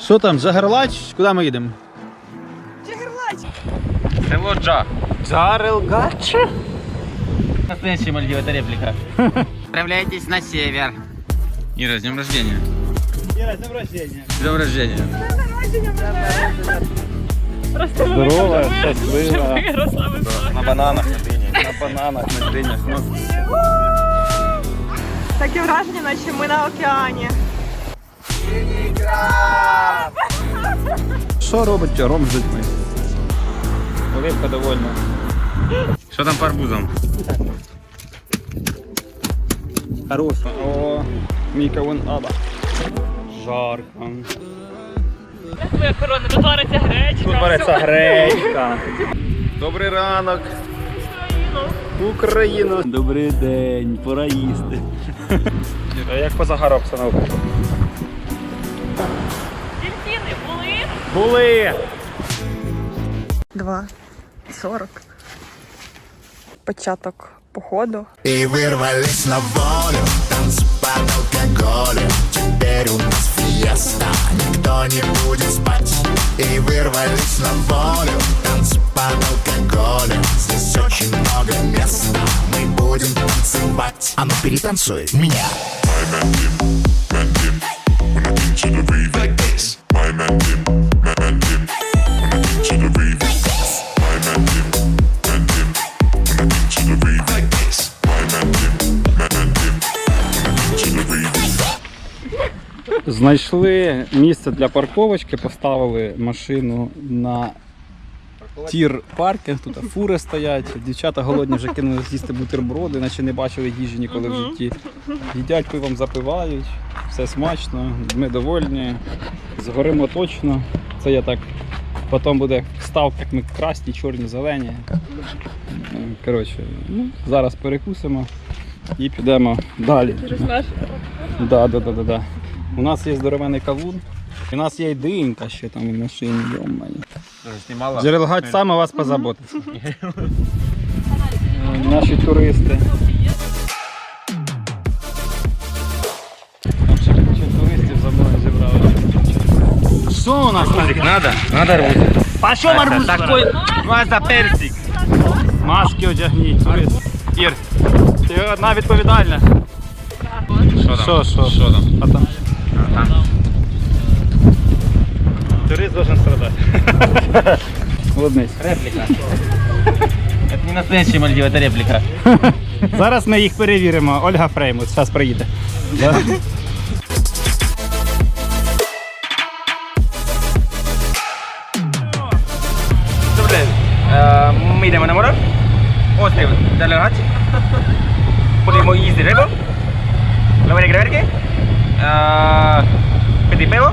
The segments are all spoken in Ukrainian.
Що там, Джагерлач? Куди ми їдемо? Село Джа. Джарелгач? Настоящие Мальдивы, это реплика. Отправляйтесь на север. Ира, с днем рождения. Іра, з днем рождения. С днем рождения. Здорова, щаслива. На бананах, на дыне. На бананах, на дынях. Ну, Таке враження, наче ми на океані. Що робить Ром з дітьми? Оливка довольна. Что там по арбузам? Хороша. О, Міка вон аба. Жарко. Моя корона тут вариться гречка. Тут вариться гречка. Добрий ранок. Україна. Добрий день, пора їсти. А як позагара обстановка? Були? Були! Два. Сорок. Початок походу. И вырвались на волю Танцпад алкоголя Теперь у нас фиеста Никто не будет спать И вырвались на волю Танцпад алкоголя Здесь очень много места Мы будем танцевать А ну перетанцуй меня Знайшли місце для парковочки, поставили машину на тір паркінг, тут фури стоять. Дівчата голодні вже кинули з'їсти бутерброди, наче не бачили їжі ніколи в житті. Їдять пивом запивають, все смачно, ми довольні, згоримо точно. Це я так. Потім буде ставка, як ми красні, чорні, зелені. Коротше, ну, зараз перекусимо і підемо далі. Да, да, да, да, да. У нас є здоровений кавун. У нас є й динька ще там в машині, йомані. Снимала? Джерелгач саме вас позаботиться. Наші туристи. Там ще куча туристів за мною зібрали. Що у нас там? Надо? Надо. А що арбуз? Такой, ну за персик. Маски одягніть, турист. Ір, ти одна відповідальна. Что Що, що? Что там? А там? А, там. Турист должен страдати. Улыбнись. Реплика. Это не настоящие Мальдивы, это реплика. Зараз ми їх перевіримо. Ольга Фреймут, зараз приїде. Да? Добре, е, ми йдемо на море. Острів Далегач. Будемо їсти рибу. Ловити креветки. Е, Пити пиво.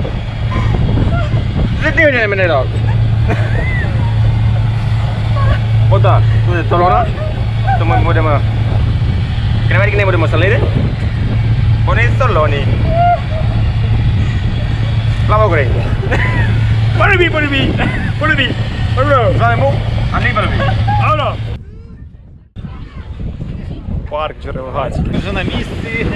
Задивляй мене рок. Вода буде солона. Тому ми будемо... Креветки не будемо солити. Вони солоні. Слава Україні! Полюбі, полюбі! Полюбі! Полюбі! З вами був Андрій Полюбі. Алло! Парк Джерелгацький. Ми вже на місці.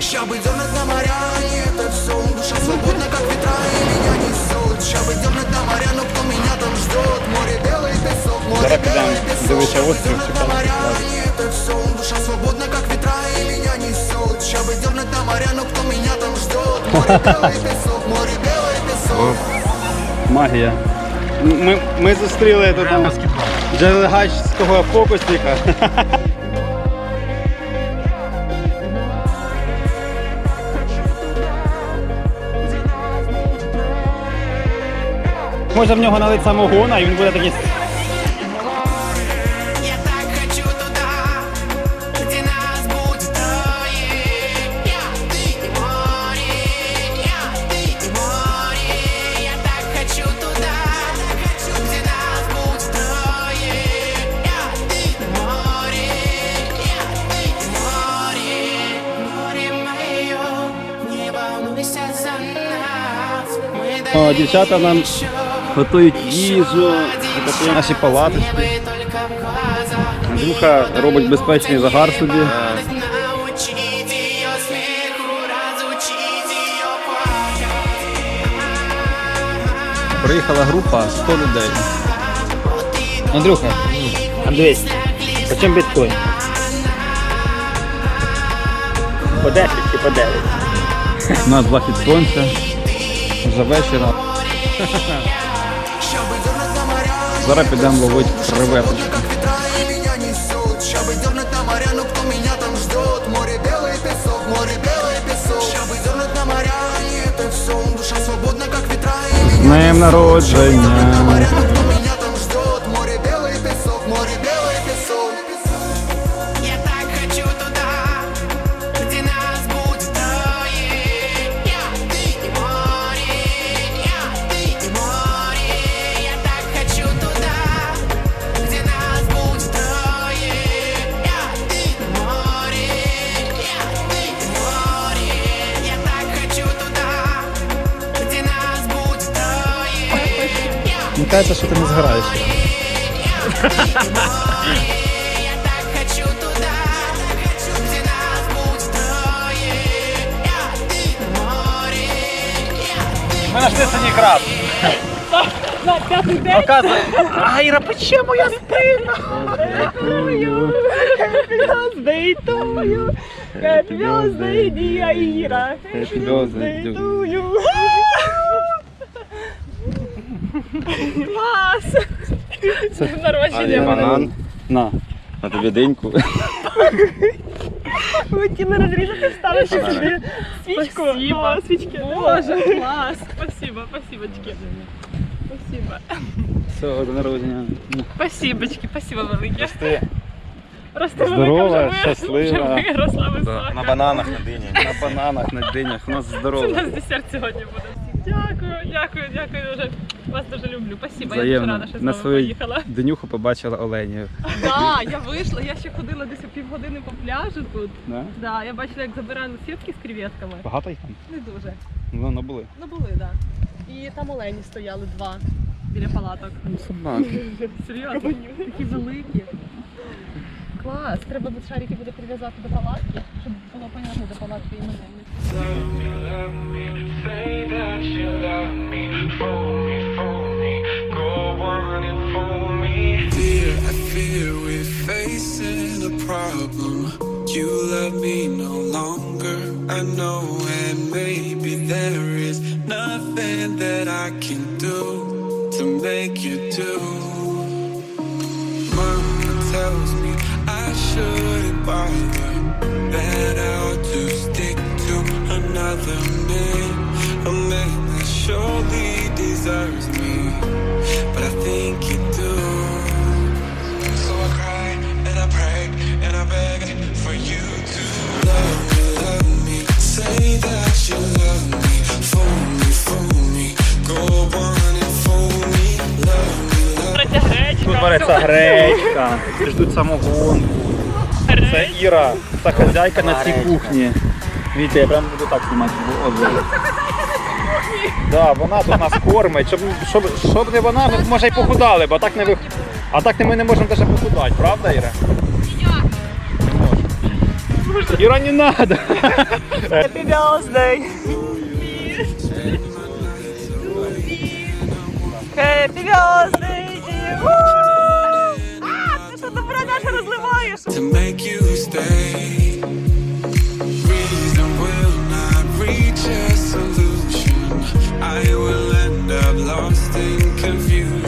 Ща бы идем на моря, и это все Душа свободна, как ветра, и меня несет Ща бы идем на моря, но кто меня там ждет Море белый песок, море Зараз підемо белый песок дивитися Ща бы острів, идем на чекати. моря, и это все Душа свободна, как ветра, и меня несет Ща бы идем на моря, но кто меня там ждет Море белый песок, море белый песок Магія. Ми, ми зустріли тут там джерелгачського фокусника. Може в нього налить самогона і він буде такий. Я так хочу туда, где нас будет трое Я, ты и море, я, ты и море Я так хочу туда, где нас будет трое Я, ты и море, я, ты и море Море мое, не волнуйся за нас Мы О, дівчата нам еще готують їжу, наші палаточки. Андрюха робить безпечний загар собі. Приїхала група 100 людей. Андрюха, Андрій, по чому біткоін? По 10 чи по 9? у нас захід сонця. Вже вечора. Зараз підемо ловити креветочку. как ветра и Я, ты, море, я, ты. Ми знайшли синій краб. На п'ятий день. Оказує. Айра, пече моя спина. Birthday to you. Happy birthday, dear Іра. Happy birthday, to you. Клас! Це народження. банан. На. На тобі деньку. Ви хотіли розрізати, вставити сюди свічку. Спасибо. О, свічки. Боже, клас. Спасибо, спасибочки. Спасибо. Все, до народження. Спасибочки, спасибо велике. Ти Росте Здорова, велика, вже ви- щаслива. Вже виросла висока. На бананах на дині. на бананах, на динях. У нас Це у нас десерт сьогодні буде. Дякую, дякую, дякую дуже. Вас дуже люблю. Спасибо. Я дуже рада, що з На вами свою поїхала. денюху побачила Оленію. Так, я вийшла, я ще ходила десь півгодини по пляжу тут. Да? Да, я бачила, як забирали сітки з креветками. Багато їх там? Не дуже. Ну, ну були. Ну були, так. Да. І там олені стояли два біля палаток. Ну, собаки. Серйозно? Такі великі. Клас, треба буде шарики буде прив'язати до палатки, щоб було понятно до палатки іменинник. Say know, and maybe there is nothing that I can do to make you do. Mama tells me I shouldn't bother, that I ought to stick to another man, a man that surely deserves гречка. Гречка, ждуть самогонку. Це Іра, та хазяйка на цій кухні. Вітя, я прям буду так знімати. От, да, вона тут нас кормить. Щоб, щоб, щоб не вона, ми б, може й похудали, бо так не вих... А так ми не можемо навіть похудати, правда, Іра? Іра, не надо. Happy birthday! Happy birthday! to make you stay. Reason will not reach a solution. I will end up lost in confusion.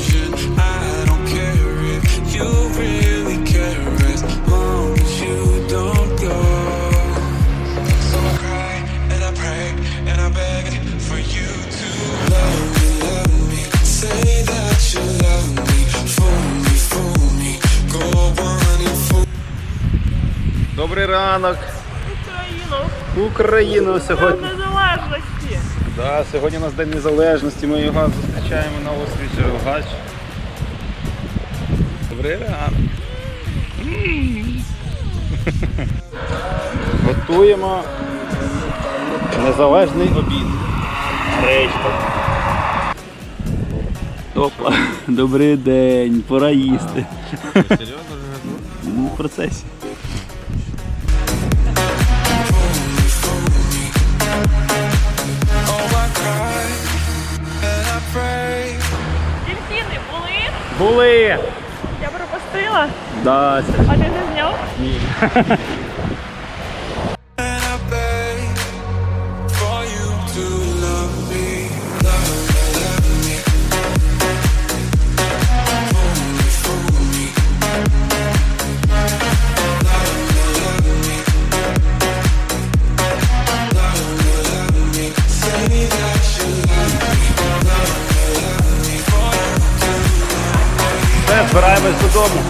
Добрий ранок. Україну! Україну сьогодні. Незалежності! Да, сьогодні у нас День Незалежності. Ми його зустрічаємо на острові Червогач. Добрий ранок. Готуємо незалежний обід. Речка. Опа, добрий день, пора їсти. Серйозно? Ну, в процесі. Були? Я пропустила, Да, а ти не зняв? ні. збираємось додому.